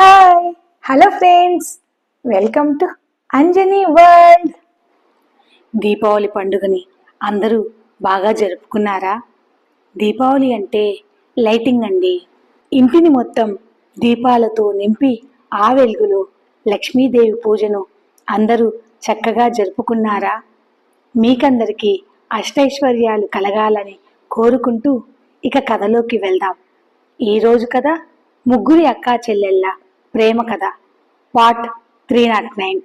Hi hello friends welcome to Anjani world Deepavali పండుగని అందరూ బాగా జరుపుకున్నారా? దీపావళి అంటే లైటింగ్ అండి. ఇంటిని మొత్తం దీపాలతో నింపి ఆ వెలుగులో లక్ష్మీదేవి పూజను అందరూ చక్కగా జరుపుకున్నారా? మీకందరికీ అష్టైశ్వర్యాలు కలగాలని కోరుకుంటూ ఇక కథలోకి వెళ్దాం. ఈరోజు కథ ముగ్గురి అక్కా చెల్లెళ్ళ ప్రేమ కథ పార్ట్ త్రీ నాట్ నైన్.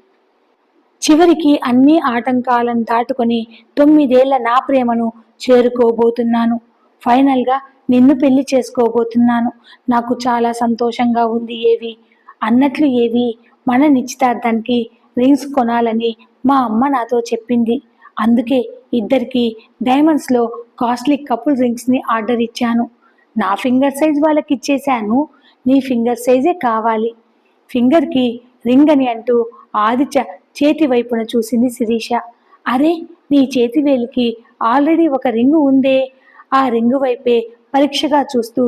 చివరికి అన్ని ఆటంకాలను దాటుకొని తొమ్మిదేళ్ళ నా ప్రేమను చేరుకోబోతున్నాను. ఫైనల్గా నిన్ను పెళ్ళి చేసుకోబోతున్నాను. నాకు చాలా సంతోషంగా ఉంది ఏవి? అన్నట్లు ఏవి? మన నిశ్చితార్థానికి రింగ్స్ కొనాలని మా అమ్మ నాతో చెప్పింది. అందుకే ఇద్దరికి డైమండ్స్లో కాస్ట్లీ కపుల్ రింగ్స్ని ఆర్డర్ ఇచ్చాను. నా ఫింగర్ సైజ్ వాళ్ళకి ఇచ్చేశాను నీ ఫింగర్ సైజే కావాలి. ఫింగర్కి రింగ్ అని అంటూ ఆదిత్య చేతి వైపున చూసింది శిరీష. అరే నీ చేతి వేలికి ఆల్రెడీ ఒక రింగు ఉందే. ఆ రింగు వైపే పరీక్షగా చూస్తూ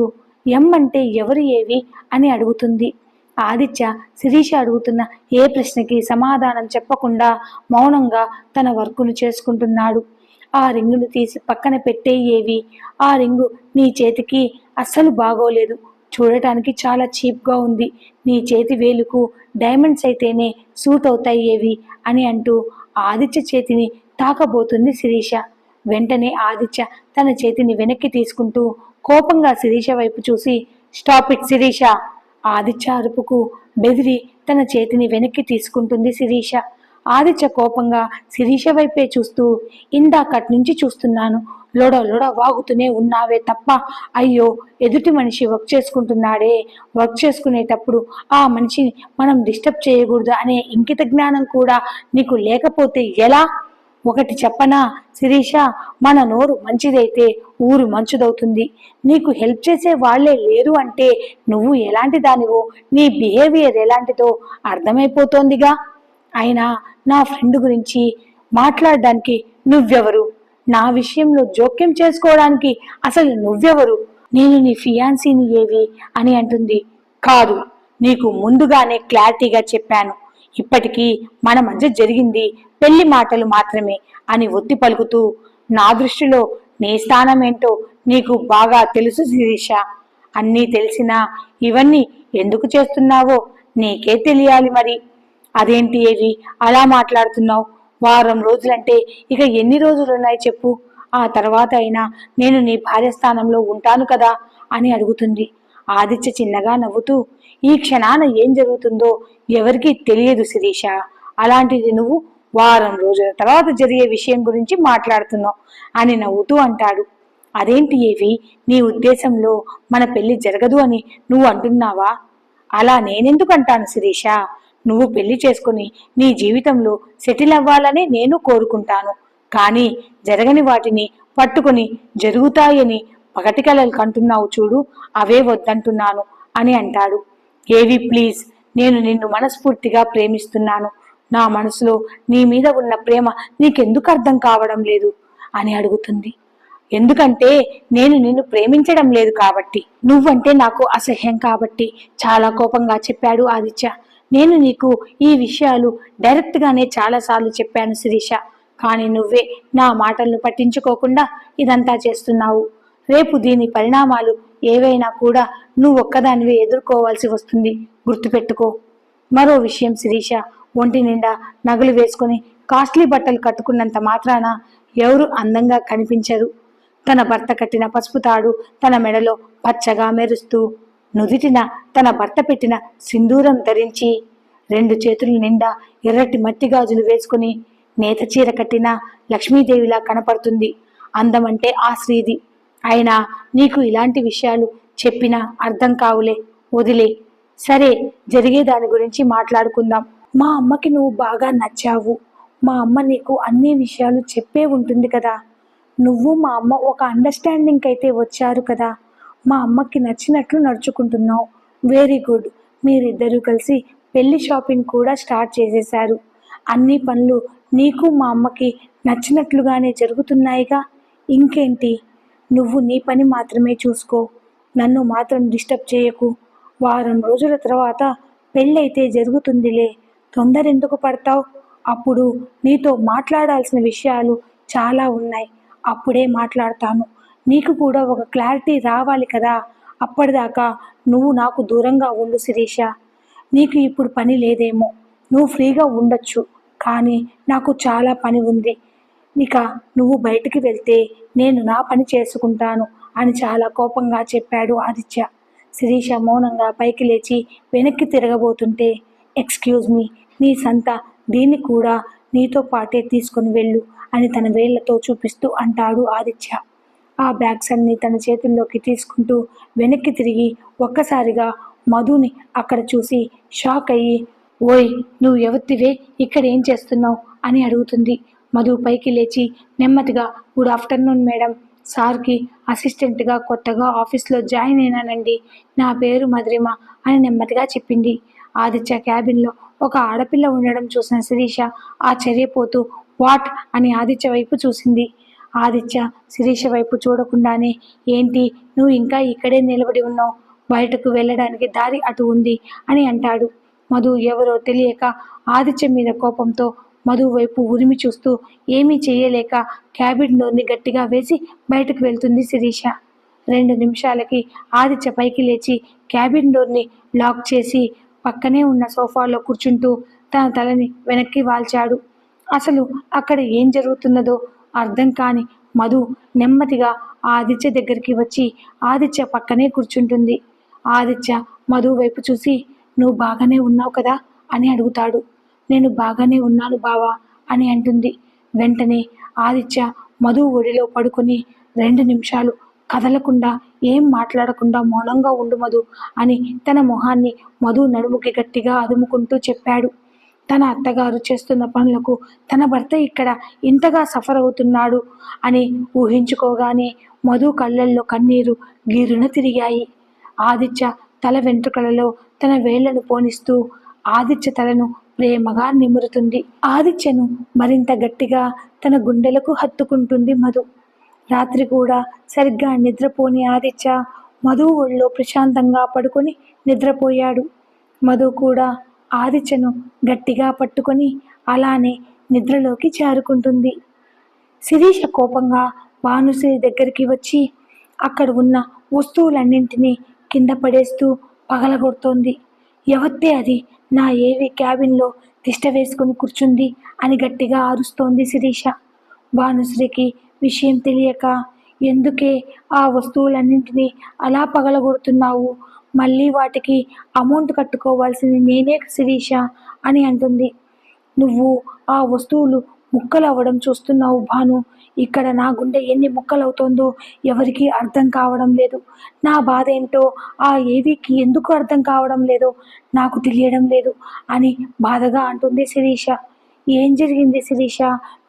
ఎం అంటే ఎవరు ఏవి అని అడుగుతుంది. ఆదిత్య శిరీష అడుగుతున్న ఏ ప్రశ్నకి సమాధానం చెప్పకుండా మౌనంగా తన వర్కును చేసుకుంటున్నాడు. ఆ రింగును తీసి పక్కన పెట్టే ఏవి? ఆ రింగు నీ చేతికి అస్సలు బాగోలేదు. చూడటానికి చాలా చీప్గా ఉంది. నీ చేతి వేలుకు డైమండ్స్ అయితేనే సూట్ అవుతాయి ఏవి? అని అంటూ ఆదిత్య చేతిని తాకబోతుంది శిరీష. వెంటనే ఆదిత్య తన చేతిని వెనక్కి తీసుకుంటూ కోపంగా శిరీష వైపు చూసి స్టాప్ ఇట్ శిరీష! ఆదిత్య అరుపుకు బెదిరి తన చేతిని వెనక్కి తీసుకుంటుంది శిరీష. ఆదిత్య కోపంగా శిరీష వైపే చూస్తూ ఇందాకటి నుంచి చూస్తున్నాను. లొడ లొడ వాగుతూనే ఉన్నావే తప్ప అయ్యో ఎదుటి మనిషి వర్క్ చేసుకుంటున్నాడే. వర్క్ చేసుకునేటప్పుడు ఆ మనిషిని మనం డిస్టర్బ్ చేయకూడదు అనే ఇంకిత జ్ఞానం కూడా నీకు లేకపోతే ఎలా? ఒకటి చెప్పనా? శిరీష మన నోరు మంచిదైతే ఊరు మంచిదవుతుంది. నీకు హెల్ప్ చేసే వాళ్ళే లేరు అంటే నువ్వు ఎలాంటి దానివో నీ బిహేవియర్ ఎలాంటిదో అర్థమైపోతోందిగా. అయినా నా ఫ్రెండ్ గురించి మాట్లాడడానికి నువ్వెవరు? నా విషయంలో జోక్యం చేసుకోవడానికి అసలు నువ్వెవరు? నేను నీ ఫియాన్సీని ఏవి? అని అంటుంది. కాదు నీకు ముందుగానే క్లారిటీగా చెప్పాను. ఇప్పటికీ మన మధ్య జరిగింది పెళ్ళి మాటలు మాత్రమే అని ఒత్తి పలుకుతూ నా దృష్టిలో నీ స్థానం ఏంటో నీకు బాగా తెలుసు శిరీష. అన్నీ తెలిసినా ఇవన్నీ ఎందుకు చేస్తున్నావో నీకే తెలియాలి మరి. అదేంటి ఏవి? అలా మాట్లాడుతున్నావు. వారం రోజులంటే ఇక ఎన్ని రోజులు ఉన్నాయి చెప్పు? ఆ తర్వాత అయినా నేను నీ భార్య స్థానంలో ఉంటాను కదా అని అడుగుతుంది. ఆదిత్య చిన్నగా నవ్వుతూ ఈ క్షణాన ఏం జరుగుతుందో ఎవరికీ తెలియదు శిరీష. అలాంటిది నువ్వు వారం రోజుల తర్వాత జరిగే విషయం గురించి మాట్లాడుతున్నావు అని నవ్వుతూ అంటాడు. అదేంటి ఏవి? నీ ఉద్దేశంలో మన పెళ్ళి జరగదు అని నువ్వు అంటున్నావా? అలా నేనెందుకు అంటాను శిరీష? నువ్వు పెళ్ళి చేసుకుని నీ జీవితంలో సెటిల్ అవ్వాలని నేను కోరుకుంటాను. కానీ జరగని వాటిని పట్టుకుని జరుగుతాయని పగటికలలు కంటున్నావు చూడు అవే వద్దంటున్నాను అని అంటాడు. ఏవి ప్లీజ్ నేను నిన్ను మనస్ఫూర్తిగా ప్రేమిస్తున్నాను. నా మనసులో నీ మీద ఉన్న ప్రేమ నీకెందుకు అర్థం కావడం లేదు అని అడుగుతుంది. ఎందుకంటే నేను నిన్ను ప్రేమించడం లేదు కాబట్టి నువ్వంటే నాకు అసహ్యం కాబట్టి చాలా కోపంగా చెప్పాడు ఆదిత్య. నేను నీకు ఈ విషయాలు డైరెక్ట్గానే చాలాసార్లు చెప్పాను శిరీష. కానీ నువ్వే నా మాటలను పట్టించుకోకుండా ఇదంతా చేస్తున్నావు. రేపు దీని పరిణామాలు ఏవైనా కూడా నువ్వు ఒక్కదానివే ఎదుర్కోవాల్సి వస్తుంది. గుర్తుపెట్టుకో. మరో విషయం శిరీష ఒంటి నిండా నగలు వేసుకొని కాస్ట్లీ బట్టలు కట్టుకున్నంత మాత్రాన ఎవరు అందంగా కనిపించరు. తన భర్త కట్టిన పసుపు తాడు తన మెడలో పచ్చగా మెరుస్తూ నుదిటిన తన భర్త పెట్టిన సింధూరం ధరించి రెండు చేతుల నిండా ఎర్రటి మట్టి గాజులు వేసుకుని నేత చీర కట్టిన లక్ష్మీదేవిలా కనపడుతుంది. అందమంటే ఆ శ్రీది అయినా నీకు ఇలాంటి విషయాలు చెప్పినా అర్థం కావులే. వదిలే. సరే జరిగే దాని గురించి మాట్లాడుకుందాం. మా అమ్మకి నువ్వు బాగా నచ్చావు. మా అమ్మ నీకు అన్ని విషయాలు చెప్పే ఉంటుంది కదా. నువ్వు మా అమ్మ ఒక అండర్స్టాండింగ్ అయితే వచ్చారు కదా. మా అమ్మకి నచ్చినట్లు నడుచుకుంటున్నావు. వెరీ గుడ్ మీరిద్దరూ కలిసి పెళ్ళి షాపింగ్ కూడా స్టార్ట్ చేసేశారు. అన్ని పనులు నీకు మా అమ్మకి నచ్చినట్లుగానే జరుగుతున్నాయిగా. ఇంకేంటి? నువ్వు నీ పని మాత్రమే చూసుకో. నన్ను మాత్రం డిస్టర్బ్ చేయకు. వారం రోజుల తర్వాత పెళ్ళైతే జరుగుతుందిలే. తొందర ఎందుకు పడతావు? అప్పుడు నీతో మాట్లాడాల్సిన విషయాలు చాలా ఉన్నాయి. అప్పుడే మాట్లాడతాను. నీకు కూడా ఒక క్లారిటీ రావాలి కదా? అప్పటిదాకా నువ్వు నాకు దూరంగా ఉండు శిరీష. నీకు ఇప్పుడు పని లేదేమో. నువ్వు ఫ్రీగా ఉండొచ్చు. కానీ నాకు చాలా పని ఉంది. ఇక నువ్వు బయటికి వెళ్తే నేను నా పని చేసుకుంటాను అని చాలా కోపంగా చెప్పాడు ఆదిత్య. శిరీష మౌనంగా పైకి లేచి వెనక్కి తిరగబోతుంటే ఎక్స్క్యూజ్ మీ నీ సంత దీన్ని కూడా నీతో పాటే తీసుకొని వెళ్ళు అని తన వేళ్ళతో చూపిస్తూ అంటాడు ఆదిత్య. ఆ బ్యాగ్స్ అన్ని తన చేతుల్లోకి తీసుకుంటూ వెనక్కి తిరిగి ఒక్కసారిగా మధుని అక్కడ చూసి షాక్ అయ్యి ఓయ్ నువ్వు ఎవరివే ఇక్కడ ఏం చేస్తున్నావు? అని అడుగుతుంది. మధు పైకి లేచి నెమ్మదిగా గుడ్ ఆఫ్టర్నూన్ మేడం. సార్కి అసిస్టెంట్గా కొత్తగా ఆఫీస్లో జాయిన్ అయినానండి. నా పేరు మధురిమ అని నెమ్మదిగా చెప్పింది. ఆదిత్య క్యాబిన్లో ఒక ఆడపిల్ల ఉండడం చూసిన శిరీష ఆశ్చర్యపోతూ వాట్? అని ఆదిత్య వైపు చూసింది. ఆదిత్య శిరీష వైపు చూడకుండానే ఏంటి? నువ్వు ఇంకా ఇక్కడే నిలబడి ఉన్నావు. బయటకు వెళ్ళడానికి దారి అటు ఉంది అని అంటాడు. మధు ఎవరో తెలియక ఆదిత్య మీద కోపంతో మధు వైపు ఉరిమి చూస్తూ ఏమీ చేయలేక క్యాబిన్ డోర్ని గట్టిగా వేసి బయటకు వెళ్తుంది శిరీష. రెండు నిమిషాలకి ఆదిత్య పైకి లేచి క్యాబిన్ డోర్ని లాక్ చేసి పక్కనే ఉన్న సోఫాలో కూర్చుంటూ తన తలని వెనక్కి వాల్చాడు. అసలు అక్కడ ఏం జరుగుతున్నదో అర్థం కాని మధు నెమ్మదిగా ఆదిత్య దగ్గరికి వచ్చి ఆదిత్య పక్కనే కూర్చుంటుంది. ఆదిత్య మధు వైపు చూసి నువ్వు బాగానే ఉన్నావు కదా? అని అడుగుతాడు. నేను బాగానే ఉన్నాను బావా అని అంటుంది. వెంటనే ఆదిత్య మధు ఒడిలో పడుకొని రెండు నిమిషాలు కదలకుండా ఏం మాట్లాడకుండా మౌనంగా ఉండు మధు అని తన మొహాన్ని మధు నడుముకి గట్టిగా అదుముకుంటూ చెప్పాడు. తన అత్తగారు చేస్తున్న పనులకు తన భర్త ఇక్కడ ఇంతగా సఫర్ అవుతున్నాడు అని ఊహించుకోగానే మధు కళ్ళల్లో కన్నీరు గిరున తిరిగాయి. ఆదిత్య తల వెంట్రుకలలో తన వేళ్ళను పోనిస్తూ ఆదిత్య తలను ప్రేమగా నిమురుతుంది. ఆదిత్యను మరింత గట్టిగా తన గుండెలకు హత్తుకుంటుంది మధు. రాత్రి కూడా సరిగ్గా నిద్రపోని ఆదిత్య మధు ఒళ్ళో ప్రశాంతంగా పడుకొని నిద్రపోయాడు. మధు కూడా ఆదిత్యను గట్టిగా పట్టుకొని అలానే నిద్రలోకి చేరుకుంటుంది. శిరీష కోపంగా భానుశ్రీ దగ్గరికి వచ్చి అక్కడ ఉన్న వస్తువులన్నింటినీ కింద పడేస్తూ పగలగొడుతోంది. ఎవత్తే అది నా ఏవి క్యాబిన్లో తిష్ట వేసుకుని కూర్చుంది అని గట్టిగా అరుస్తోంది శిరీష. భానుశ్రీకి విషయం తెలియక ఎందుకే ఆ వస్తువులన్నింటినీ అలా పగలగొడుతున్నావు? మళ్ళీ వాటికి అమౌంట్ కట్టుకోవాల్సింది నేనే శిరీష అని అంటుంది. నువ్వు ఆ వస్తువులు ముక్కలు అవ్వడం చూస్తున్నావు భాను. ఇక్కడ నా గుండె ఎన్ని ముక్కలవుతోందో ఎవరికీ అర్థం కావడం లేదు. నా బాధ ఏంటో ఆ ఏవికి ఎందుకు అర్థం కావడం లేదో నాకు తెలియడం లేదు అని బాధగా అంటుంది శిరీష. ఏం జరిగింది శిరీష?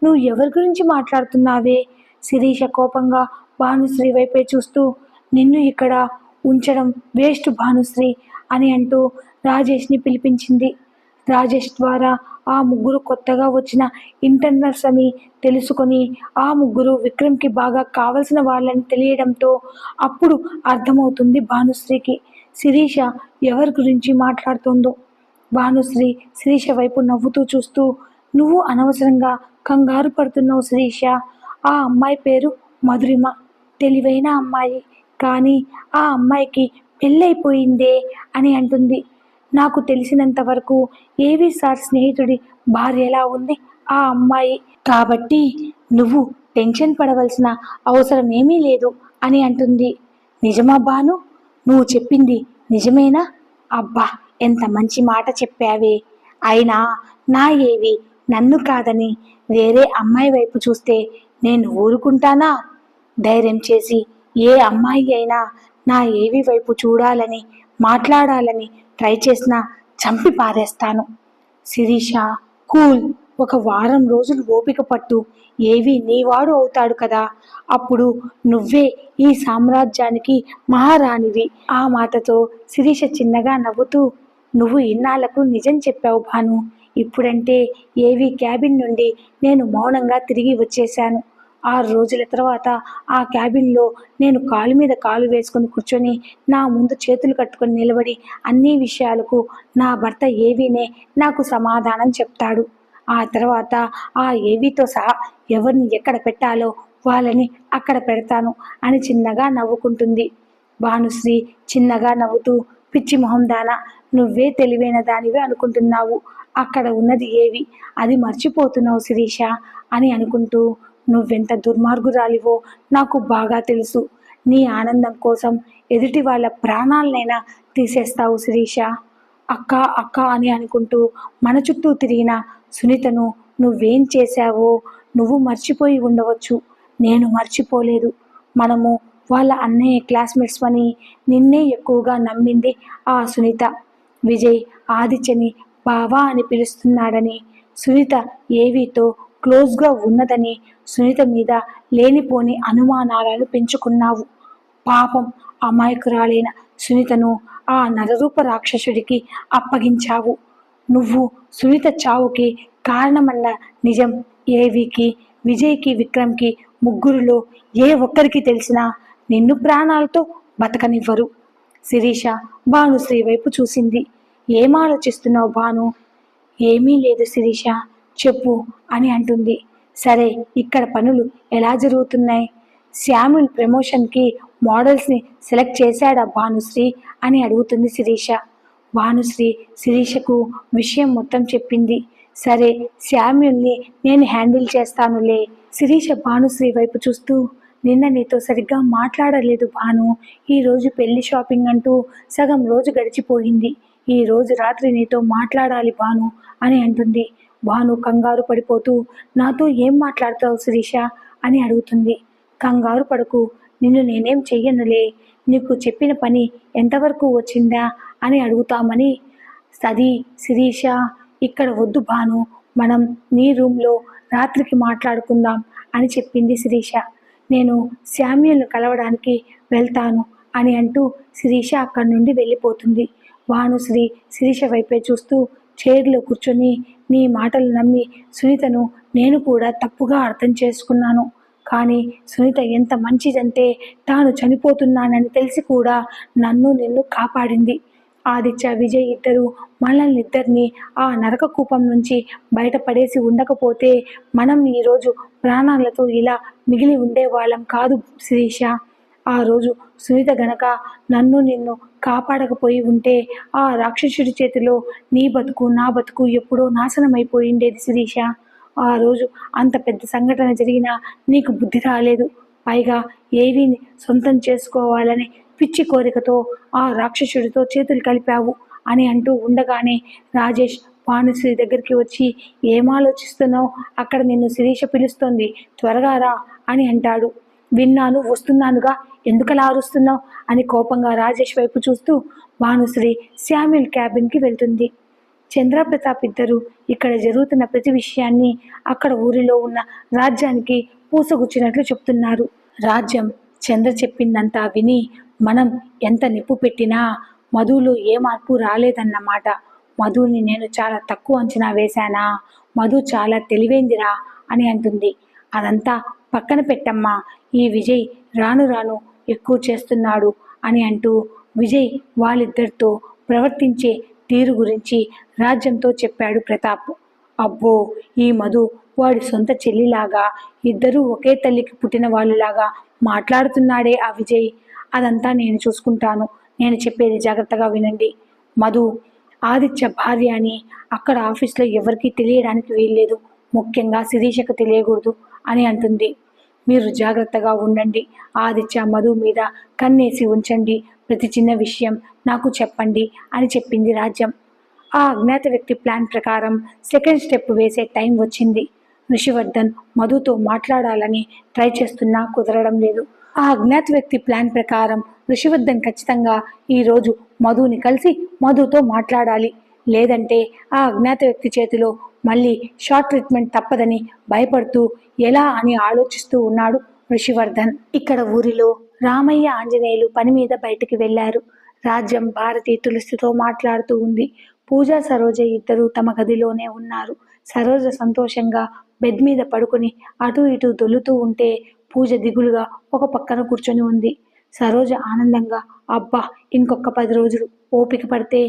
నువ్వు ఎవరి గురించి మాట్లాడుతున్నావే? శిరీష కోపంగా భానుశ్రీ వైపే చూస్తూ నిన్ను ఇక్కడ ఉంచడం వేస్ట్ భానుశ్రీ అని అంటూ రాజేష్ని పిలిపించింది. రాజేష్ ద్వారా ఆ ముగ్గురు కొత్తగా వచ్చిన ఇంటర్నర్స్ అని తెలుసుకొని ఆ ముగ్గురు విక్రమ్కి బాగా కావలసిన వాళ్ళని తెలియడంతో అప్పుడు అర్థమవుతుంది భానుశ్రీకి. శిరీష ఎవరి గురించి మాట్లాడుతుందో. భానుశ్రీ శిరీష వైపు నవ్వుతూ చూస్తూ నువ్వు అనవసరంగా కంగారు పడుతున్నావు శిరీష. ఆ అమ్మాయి పేరు మధురిమ. తెలివైన అమ్మాయి. కానీ ఆ అమ్మాయికి పెళ్ళైపోయిందే అని అంటుంది. నాకు తెలిసినంత వరకు ఏవి సార్ స్నేహితుడి భార్య ఎలా ఉంది ఆ అమ్మాయి? కాబట్టి నువ్వు టెన్షన్ పడవలసిన అవసరం ఏమీ లేదు అని అంటుంది. నిజమా బాను నువ్వు చెప్పింది నిజమేనా? అబ్బా ఎంత మంచి మాట చెప్పావే. అయినా నా ఏవి నన్ను కాదని వేరే అమ్మాయి వైపు చూస్తే నేను ఊరుకుంటానా? ధైర్యం చేసి ఏ అమ్మాయి అయినా నా ఏవి వైపు చూడాలని మాట్లాడాలని ట్రై చేసినా చంపి పారేస్తాను. శిరీష కూల్. ఒక వారం రోజులు ఓపిక పట్టు. ఏవి నీవాడు అవుతాడు కదా. అప్పుడు నువ్వే ఈ సామ్రాజ్యానికి మహారాణివి. ఆ మాటతో శిరీష చిన్నగా నవ్వుతూ నువ్వు ఇన్నాళ్ళకు నిజం చెప్పావు భాను. ఇప్పుడంటే ఏవి క్యాబిన్ నుండి నేను మౌనంగా తిరిగి వచ్చేశాను. ఆరు రోజుల తర్వాత ఆ క్యాబిన్లో నేను కాలు మీద కాలు వేసుకొని కూర్చొని నా ముందు చేతులు కట్టుకొని నిలబడి అన్ని విషయాలకు నా భర్త ఏవీనే నాకు సమాధానం చెప్తాడు. ఆ తర్వాత ఆ ఏవీతో సహా ఎవరిని ఎక్కడ పెట్టాలో వాళ్ళని అక్కడ పెడతాను అని చిన్నగా నవ్వుకుంటుంది. భానుశ్రీ చిన్నగా నవ్వుతూ పిచ్చి మొహం దానా నువ్వే తెలివైన దానివే అనుకుంటున్నావు. అక్కడ ఉన్నది ఏవి? అది మర్చిపోతున్నావు శిరీష అని అనుకుంటూ నువ్వెంత దుర్మార్గురాలివో నాకు బాగా తెలుసు. నీ ఆనందం కోసం ఎదుటి వాళ్ళ ప్రాణాలనైనా తీసేస్తావు శిరీష. అక్క అక్క అని అనుకుంటూ మన చుట్టూ తిరిగిన సునీతను నువ్వేం చేశావో నువ్వు మర్చిపోయి ఉండవచ్చు. నేను మర్చిపోలేదు. మనము వాళ్ళ అన్నయ్య క్లాస్మేట్స్ అని నిన్నే ఎక్కువగా నమ్మింది ఆ సునీత. విజయ్ ఆదిత్యని బావా అని పిలుస్తున్నాడని సునీత ఏవితో క్లోజ్గా ఉన్నదని సునీత మీద లేనిపోని అనుమానాలను పెంచుకున్నావు. పాపం అమాయకురాలైన సునీతను ఆ నరరూప రాక్షసుడికి అప్పగించావు. నువ్వు సునీత చావుకి కారణమన్న నిజం ఏవికి విజయ్కి విక్రమ్కి ముగ్గురులో ఏ ఒక్కరికి తెలిసినా నిన్ను ప్రాణాలతో బతకనివ్వరు. శిరీష భానుశ్రీ వైపు చూసింది. ఏం ఆలోచిస్తున్నావు భాను? ఏమీ లేదు శిరీష. చెప్పు అని అంటుంది. సరే ఇక్కడ పనులు ఎలా జరుగుతున్నాయి? శ్యాముల్ ప్రమోషన్కి మోడల్స్ని సెలెక్ట్ చేశాడా భానుశ్రీ అని అడుగుతుంది శిరీష. భానుశ్రీ శిరీషకు విషయం మొత్తం చెప్పింది. సరే శామ్యుల్ని నేను హ్యాండిల్ చేస్తానులే. శిరీష భానుశ్రీ వైపు చూస్తూ నిన్న నీతో సరిగ్గా మాట్లాడలేదు భాను. ఈరోజు పెళ్ళి షాపింగ్ అంటూ సగం రోజు గడిచిపోయింది. ఈ రోజు రాత్రి నీతో మాట్లాడాలి భాను అని అంటుంది. భాను కంగారు పడిపోతూ నాతో ఏం మాట్లాడతావు శిరీష? అని అడుగుతుంది. కంగారు పడకు నిన్ను నేనేం చెయ్యనులే. నీకు చెప్పిన పని ఎంతవరకు వచ్చిందా? అని అడుగుతామని సది శిరీష ఇక్కడ వద్దు భాను మనం నీ రూమ్లో రాత్రికి మాట్లాడుకుందాం అని చెప్పింది శిరీష. నేను శామ్యుల్ని కలవడానికి వెళ్తాను అని అంటూ శిరీష అక్కడి నుండి వెళ్ళిపోతుంది. భానుశ్రీ శిరీష వైపే చూస్తూ చైర్లో కూర్చొని నీ మాటలు నమ్మి సునీతను నేను కూడా తప్పుగా అర్థం చేసుకున్నాను. కానీ సునీత ఎంత మంచిదంటే తాను చనిపోతున్నానని తెలిసి కూడా నన్ను నిన్ను కాపాడింది. ఆదిత్య విజయ్ ఇద్దరు మనల్ని ఇద్దరిని ఆ నరక కూపం నుంచి బయటపడేసి ఉండకపోతే మనం ఈరోజు ప్రాణాలతో ఇలా మిగిలి ఉండేవాళ్ళం కాదు శిరీష. ఆ రోజు సునీత గనక నన్ను నిన్ను కాపాడకపోయి ఉంటే ఆ రాక్షసుడి చేతిలో నీ బతుకు నా బతుకు ఎప్పుడో నాశనం శిరీష. ఆ రోజు అంత పెద్ద సంఘటన జరిగినా నీకు బుద్ధి రాలేదు. పైగా ఏవీని సొంతం చేసుకోవాలని పిచ్చి కోరికతో ఆ రాక్షసుడితో చేతులు కలిపావు అని అంటూ ఉండగానే రాజేష్ భానుశ్రీ దగ్గరికి వచ్చి ఏం ఆలోచిస్తున్నావు? అక్కడ నిన్ను శిరీష పిలుస్తోంది. త్వరగా రా అని అంటాడు. విన్నాను వస్తున్నానుగా. ఎందుకలా అరుస్తున్నావు? అని కోపంగా రాజేష్ వైపు చూస్తూ భానుశ్రీ శామ్యుల్ క్యాబిన్కి వెళ్తుంది. చంద్రప్రతాప్ ఇద్దరు ఇక్కడ జరుగుతున్న ప్రతి విషయాన్ని అక్కడ ఊరిలో ఉన్న రాజ్యానికి పూసగుచ్చినట్లు చెప్తున్నారు. రాజ్యం చంద్ర చెప్పిందంతా విని మనం ఎంత నిప్పు పెట్టినా మధులో ఏ మార్పు రాలేదన్నమాట మధుని నేను చాలా తక్కువ అంచనా వేశానా? మధు చాలా తెలివైందిరా అని అంటుంది. అదంతా పక్కన పెట్టమ్మా. ఈ విజయ్ రాను రాను ఎక్కువ చేస్తున్నాడు అని అంటూ విజయ్ వాళ్ళిద్దరితో ప్రవర్తించే తీరు గురించి రాజ్యంతో చెప్పాడు ప్రతాప్. అబ్బో ఈ మధు వాడి సొంత చెల్లిలాగా ఇద్దరూ ఒకే తల్లికి పుట్టిన వాళ్ళులాగా మాట్లాడుతున్నాడే ఆ విజయ్. అదంతా నేను చూసుకుంటాను. నేను చెప్పేది జాగ్రత్తగా వినండి. మధు ఆదిత్య భార్య అని అక్కడ ఆఫీస్లో ఎవరికీ తెలియడానికి వీల్లేదు. ముఖ్యంగా శిరీషకు తెలియకూడదు అని అంటుంది. మీరు జాగ్రత్తగా ఉండండి. ఆదిత్య మధు మీద కన్నేసి ఉంచండి. ప్రతి చిన్న విషయం నాకు చెప్పండి అని చెప్పింది రాజ్యం. ఆ అజ్ఞాత వ్యక్తి ప్లాన్ ప్రకారం సెకండ్ స్టెప్ వేసే టైం వచ్చింది. ఋషివర్ధన్ మధుతో మాట్లాడాలని ట్రై చేస్తున్నా కుదరడం లేదు. ఆ అజ్ఞాత వ్యక్తి ప్లాన్ ప్రకారం ఋషివర్ధన్ ఖచ్చితంగా ఈరోజు మధుని కలిసి మధుతో మాట్లాడాలి. లేదంటే ఆ అజ్ఞాత వ్యక్తి చేతిలో మళ్ళీ షార్ట్ ట్రీట్మెంట్ తప్పదని భయపడుతూ ఎలా అని ఆలోచిస్తూ ఉన్నాడు ఋషివర్ధన్. ఇక్కడ ఊరిలో రామయ్య ఆంజనేయులు పని మీద బయటికి వెళ్ళారు రాజ్యం భారతి తులసితో మాట్లాడుతూ ఉంది. పూజ సరోజ ఇద్దరు తమ గదిలోనే ఉన్నారు. సరోజ సంతోషంగా బెడ్ మీద పడుకొని అటు ఇటు దొల్లుతూ ఉంటే పూజ దిగులుగా ఒక పక్కన కూర్చొని ఉంది. సరోజ ఆనందంగా అబ్బా ఇంకొక పది రోజులు ఓపిక పడితే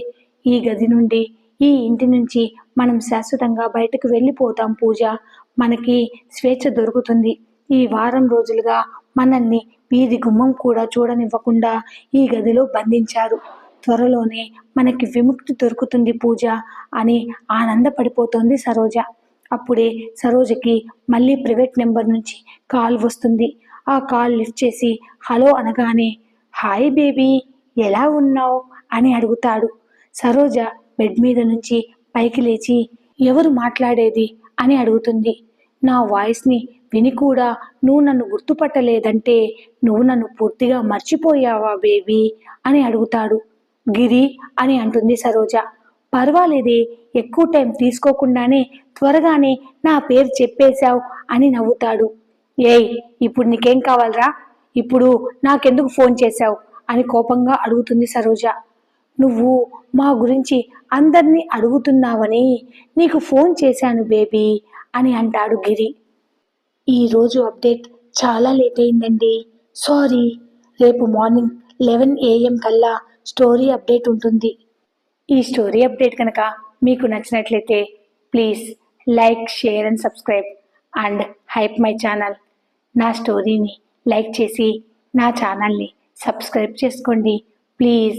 ఈ గది నుండి ఈ ఇంటి నుంచి మనం శాశ్వతంగా బయటకు వెళ్ళిపోతాం పూజ. మనకి స్వేచ్ఛ దొరుకుతుంది. ఈ వారం రోజులుగా మనల్ని వీధి గుమ్మం కూడా చూడనివ్వకుండా ఈ గదిలో బంధించారు. త్వరలోనే మనకి విముక్తి దొరుకుతుంది పూజ అని ఆనందపడిపోతోంది సరోజ. అప్పుడే సరోజకి మళ్ళీ ప్రైవేట్ నెంబర్ నుంచి కాల్ వస్తుంది. ఆ కాల్ లిఫ్ట్ చేసి హలో అనగానే హాయ్ బేబీ ఎలా ఉన్నావు? అని అడుగుతాడు. సరోజ బెడ్ మీద నుంచి పైకి లేచి ఎవరు మాట్లాడేది? అని అడుగుతుంది. నా వాయిస్ని విని కూడా నువ్వు నన్ను గుర్తుపట్టలేదంటే నువ్వు నన్ను పూర్తిగా మర్చిపోయావా బేబీ? అని అడుగుతాడు. గిరి అని అంటుంది సరోజ. పర్వాలేదే ఎక్కువ టైం తీసుకోకుండానే త్వరగానే నా పేరు చెప్పేశావు అని నవ్వుతాడు. ఏయ్ ఇప్పుడు నీకేం కావాలరా? ఇప్పుడు నాకెందుకు ఫోన్ చేశావు? అని కోపంగా అడుగుతుంది సరోజ. నువ్వు మా గురించి అందరినీ అడుగుతున్నావని నీకు ఫోన్ చేశాను బేబీ అని అంటాడు గిరి. ఈరోజు అప్డేట్ చాలా లేట్ అయిందండి. సారీ. రేపు మార్నింగ్ లెవెన్ ఏఎం కల్లా స్టోరీ అప్డేట్ ఉంటుంది. ఈ స్టోరీ అప్డేట్ కనుక మీకు నచ్చినట్లయితే please like share and subscribe and hype my channel. నా స్టోరీని లైక్ చేసి నా ఛానల్ని సబ్స్క్రైబ్ చేసుకోండి. ప్లీజ్.